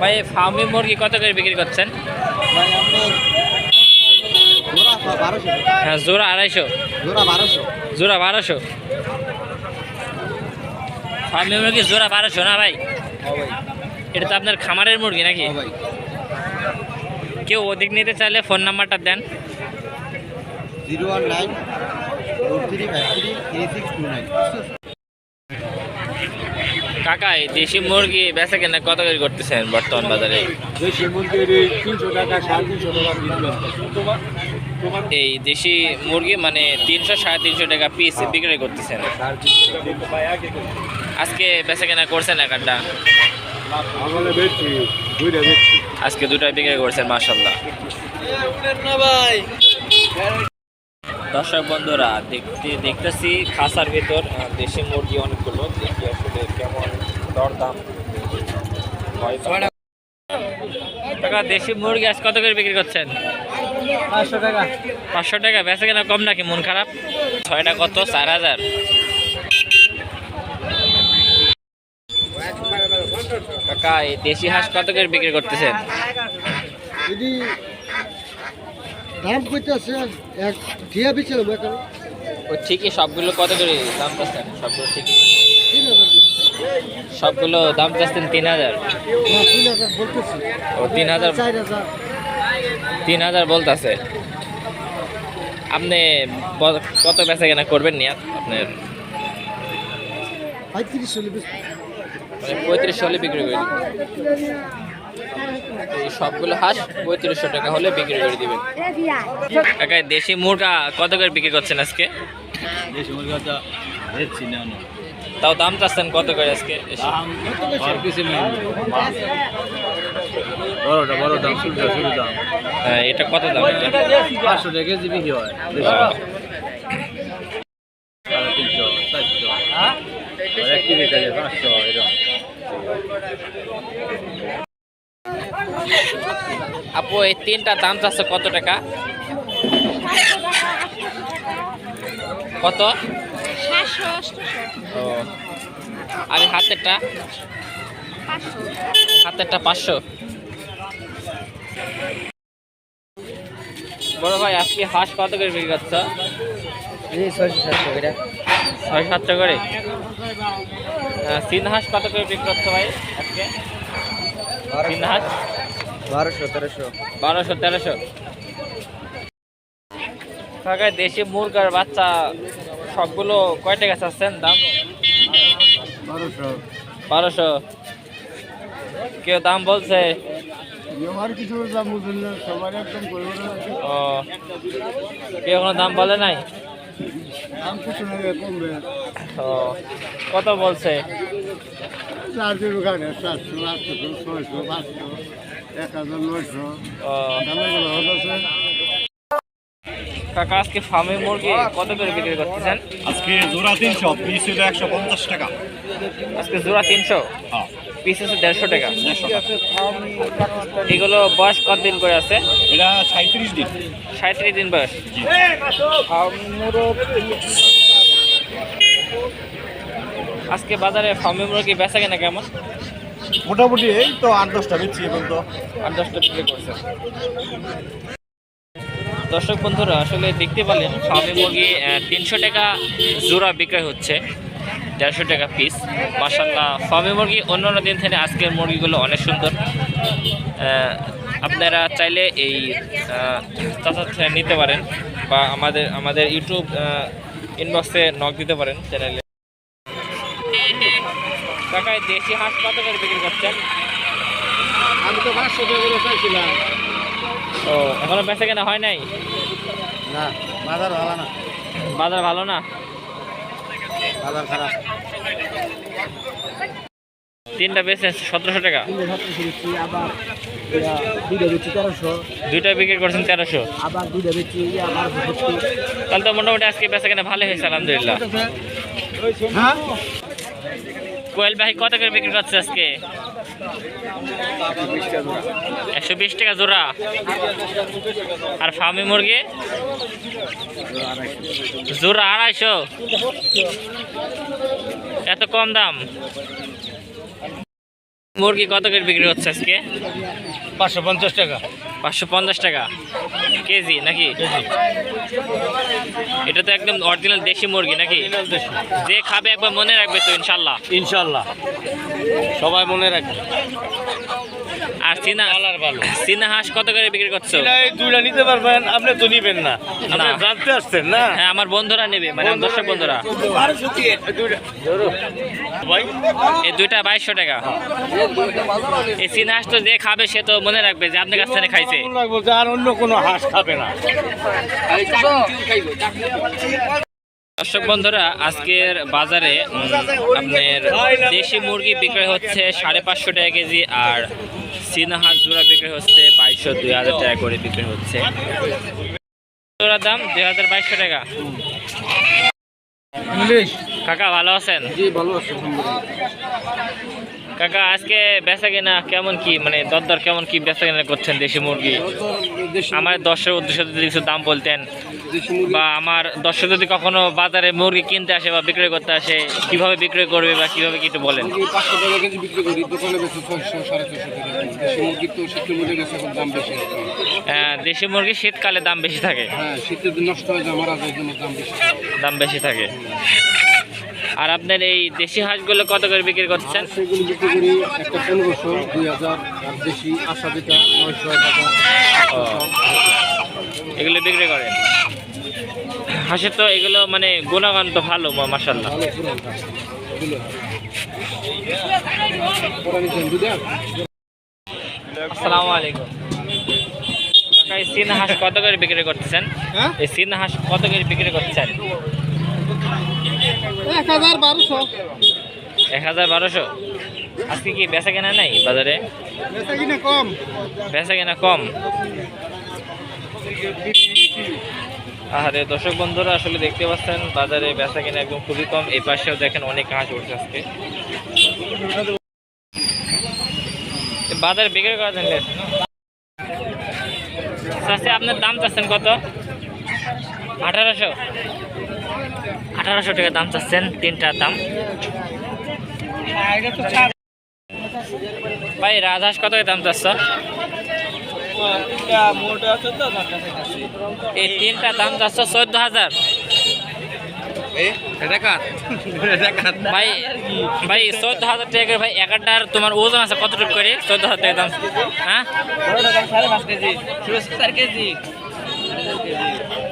ভাই, ফার্মি মুরগি কত করে বিক্রি করছেন? হ্যাঁ জোড়া আড়াইশো। জোড়া বারোশো। ফার্মি মুরগি জোড়া বারোশো না ভাই? এটা তো আপনার খামারের মুরগি নাকি? কেউ অধিক নিতে চাইলে ফোন নাম্বারটা দেন। Zero one nine three five three three six two nine. কাকা এই দেশি মুরগি বেচা কেনা কত করে করতেছেন বর্তমান বাজারে? দেশি মুরগির এই তিনশো টাকা সাড়ে তিনশো টাকা দিবেন তোমার তোমার এই দেশি মুরগি মানে তিনশো সাড়ে তিনশো টাকা পিস বিক্রি করতেছেন। আজকে বেচা কেনা করছেন এক আড্ডা আমলে বেচছি দুইটা বেচছি। আজকে দুটা বিক্রি করছেন মাসাল্লাহ দর্শক বন্ধুরা দেখতে দেখতেছি খাসার ভিতর দেশি মুরগি অনেকগুলো। দেখি আসলে কেমন দরদাম হয় দেশি মুরগি আজ কত করে বিক্রি করছেন? পাঁচশো টাকা। পাঁচশো টাকা বেচা কেনা কম নাকি? মন খারাপ? ছয়টা কত? চার হাজার। কাকা এই দেশি হাঁস কত করে বিক্রি করতেছেন? দাম করতেছে এক ঠিয়া বিছিল এখন। ও ঠিকই সবগুলো কত করে দাম চাচ্ছেন? সবগুলো ঠিকই। সবগুলো দাম চাচ্ছেন তিন হাজার? ও তিন হাজার তিন হাজার বলতেছে। আপনি কত বেচা কেনা করবেন নিয়া আপনার? পঁয়ত্রিশ চল্লিশ মানে হলে বিক্রি করে। দিবেন এই সবগুলো হাঁস পঁয়ত্রিশশো টাকা হলে বিক্রি করে দিবেন। কাকা দেশি মুরগা কত করে বিক্রি করছেন আজকে? দেশি তাও দাম চাচ্ছেন কত করে আজকে? বড়টা বড় দাম শুরুটা শুরু দাম হ্যাঁ, এটা কত দাম? পাঁচশো টাকা কেজি বিক্রি হয় তিনশো চারশো। এক কেজি পাঁচশো এরকম। আপু এই তিনটা দাম চাচ্ছে কত টাকা? কত? আর হাতেরটা? হাতেরটা পাঁচশো। বড় ভাই আজকে হাঁস কত করে বিক্রি করছ? ছয় সাতশো করে। তিন হাঁস কত করে বিক্রি করছ ভাই আজকে? তিন হাঁস? বারোশো তেরোশো। বারোশো তেরোশো। দেশি মুরগার বাচ্চা সবগুলো কয় টাকা চাচ্ছেন দাম? বারোশো। বারোশো। কেউ দাম বলছে? কিছু দাম না সবার একদম ও কেউ কোনো দাম বলে নাই? দাম কিছু ও কত বলছে? চারশো দোকানে সাতশো আটশো ছয়শো পাঁচশো। কাকা আজকে ফার্মে মুরগি কত করে বিক্রি করতেছেন? আজকে জোড়া তিনশো পিস হলো একশো পঞ্চাশ টাকা। আজকে জোড়া তিনশো? হ্যাঁ। পিস হচ্ছে দেড়শো টাকা। এগুলো বয়স কত দিন করে আছে? এটা সাঁত্রিশ দিন। সাঁত্রিশ দিন বয়স। জি। আজকে বাজারে ফার্মে মুরগি বেচা কেনা কেমন? মোটামুটি এই তো আট দশটা বেচছি এখন তো আট দশটা বিক্রি করছে। দর্শক বন্ধুরা, আসলে দেখতে পেলেন ফার্মে মুরগি তিনশো টাকা জোড়া বিক্রয় হচ্ছে, দেড়শো টাকা পিস মাসাল্লাহ ফার্মে মুরগি অন্য অন্য দিন থেকে আজকের মুরগিগুলো অনেক সুন্দর। আপনারা চাইলে এই চাচা নিতে পারেন বা আমাদের আমাদের ইউটিউব ইনবক্সে নক দিতে পারেন চ্যানেলে কাকায় দেশি হাঁস কত করে বিক্রি করছেন। আমি তো পাঁচশো টাকা করে চাইছিলাম। ও এখনও বেচা কেনা হয় নাই? না বাজার ভালো না। বাজার ভালো না? বাজার খারাপ। তিনটা বেচেন সতেরোশো টাকা। আবার দুইটা বেচছি তেরোশো। দুইটা বিক্রি করছেন তেরোশো। আবার দুইটা বেচছি আবার তাহলে তো মোটামুটি আজকে বেচা কেনা ভালো হয়েছে আলহামদুলিল্লাহ। হ্যাঁ? কোয়েল ভাই কত করে বিক্রি করছে আজকে? একশো বিশ টাকা জোড়া। আর ফার্মি মুরগি? জোড়া আড়াইশো। এত কম দাম। মুরগি কত করে বিক্রি হচ্ছে আজকে? পাঁচশো পঞ্চাশ টাকা। পাঁচশো পঞ্চাশ টাকা। কেজি নাকি? এটা তো একদম অরিজিনাল দেশি মুরগি নাকি? যে খাবে একবার মনে রাখবে তো ইনশাল্লাহ। ইনশাল্লাহ। সবাই মনে রাখবে। আর চীনা কালার ভালো। চীনা হাঁস কত করে বিক্রি করছ? দুইটা নিতে পারবেন আপনি তো নিবেন না। জানতে আসছেন না? হ্যাঁ আমার বন্ধুরা নেবে মানে দর্শক বন্ধুরা। এই দুইটা। বাইশশো টাকা। এই চীনা হাঁস তো যে খাবে সে তো মনে রাখবে যে আপনার কাছ থেকে খাইছে। আর অন্য কোনো হাঁস খাবে না। দর্শক বন্ধুরা আজকের বাজারে আপনার দেশি মুরগি বিক্রি হচ্ছে সাড়ে পাঁচশো টাকা কেজি আর চীনা হাঁস জোড়া বিক্রি হচ্ছে বাইশশো দুই হাজার টাকা করে বিক্রি হচ্ছে। জোড়ার দাম দুই হাজার বাইশশো টাকা। কাকা ভালো আছেন? জি ভালো আছে কাকা আজকে বেচা কেনা কেমন কি? মানে দরদর কেমন কি বেচা কেনা করছেন দেশি মুরগি? আমার দর্শক উদ্দেশ্যে যদি কিছু দাম বলতেন বা আমার দর্শক যদি কখনো বাজারে মুরগি কিনতে আসে বা বিক্রয় করতে আসে কীভাবে বিক্রয় করবে বা কীভাবে কি একটু বলেন? মুরগি পাঁচশো টাকা কেজি বিক্রি করি দোকানে বেশি ছয়শো সাড়ে ছয়শো টাকা দেশি মুরগির তো শীতের মধ্যে গেছে এখন দাম বেশি আর কি। আহ, দেশি মুরগি শীতকালে দাম বেশি থাকে। হ্যাঁ শীতের নষ্ট হয়ে যায় মারা যায় দাম বেশি দাম বেশি থাকে। আর আপনার এই দেশি হাঁসগুলো কত করে বিক্রি করছেন সেগুলো বিক্রি করি একটা পনেরোশো দুই হাজার আর দেশি আশা যেটা নয়শো টাকা ও, এগুলো বিক্রি করেন? হাঁসের তো এগুলো মানে গুণাগণ তো ভালো মাসাল্লাহ আসসালামু আলাইকুম। এই চীনা হাঁস কত করে বিক্রি করতেছেন? হ্যাঁ? এই চীনা হাঁস কত করে বিক্রি করছেন এক হাজার বারোশো। আজকে কি বেচা কেনা নাই বাজারে? কম। বেচা কেনা কম? আরে দর্শক বন্ধুরা আসলে দেখতে পাচ্ছেন বাজারে বেচা কেনা একদম খুবই কম। এই পাশেও দেখেন অনেক হাঁস উঠছে আজকে। বাজারে বিক্রি করা জানলে আপনার দাম চাচ্ছেন কত? আঠারোশো। আঠারোশো টাকা দাম চাচ্ছেন তিনটার দাম। ভাই রাজহাঁস কত দাম চাচ্ছ? এই তিনটা দাম চাচ্ছ চোদ্দ হাজার। ভাই ভাই চোদ্দ হাজার টাকা ভাই একাটার তোমার ওজন আছে কতটুকু করে? চোদ্দ হাজার টাকা দাম। হ্যাঁ?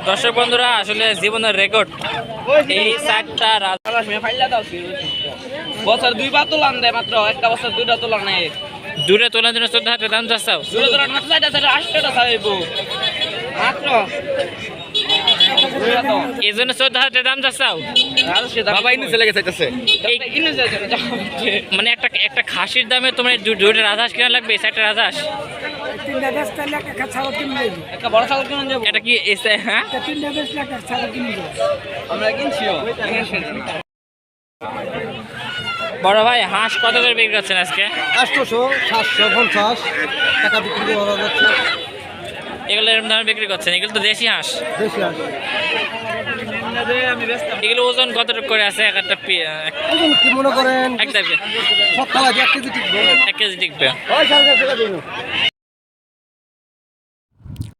দর্শক বন্ধুরা, আসলে জীবনের রেকর্ড এই চারটা বছর দুইবার তোলান দেয় মাত্র, একটা বছর দুইটা তোলা নেই দূরে তোলার জন্য চোদ্দ হাতে দাম চাচ্ছাও দূরে তোলার মাত্র চারটা চারটা আটটা চাইব। মাত্র এই জন্য চোদ্দ হাজার দাম বাবা ইনি চলে গেছে এই মানে একটা একটা খাসির দামে তোমার এই দু- দুইটা রাজহাঁস কেনা লাগবে এই চারটা রাজহাঁস? একটা বড় ছাগল কিনে যাব। এটা কি এসে- হ্যাঁ? আমরা কিনছিও বড় ভাই হাঁস কত করে বিক্রি করছেন আজকে? আটশোশো সাতশো পঞ্চাশ। টাকা বিক্রি করা যাচ্ছে। এগুলো এরকম দামে বিক্রি করছেন? এগুলো তো দেশি হাঁস। এগুলো ওজন কতটুকু করে আছে? এক একটা ওজন কি মনে করেন? এক কেজি টিকবে। এক কেজি টিকবে।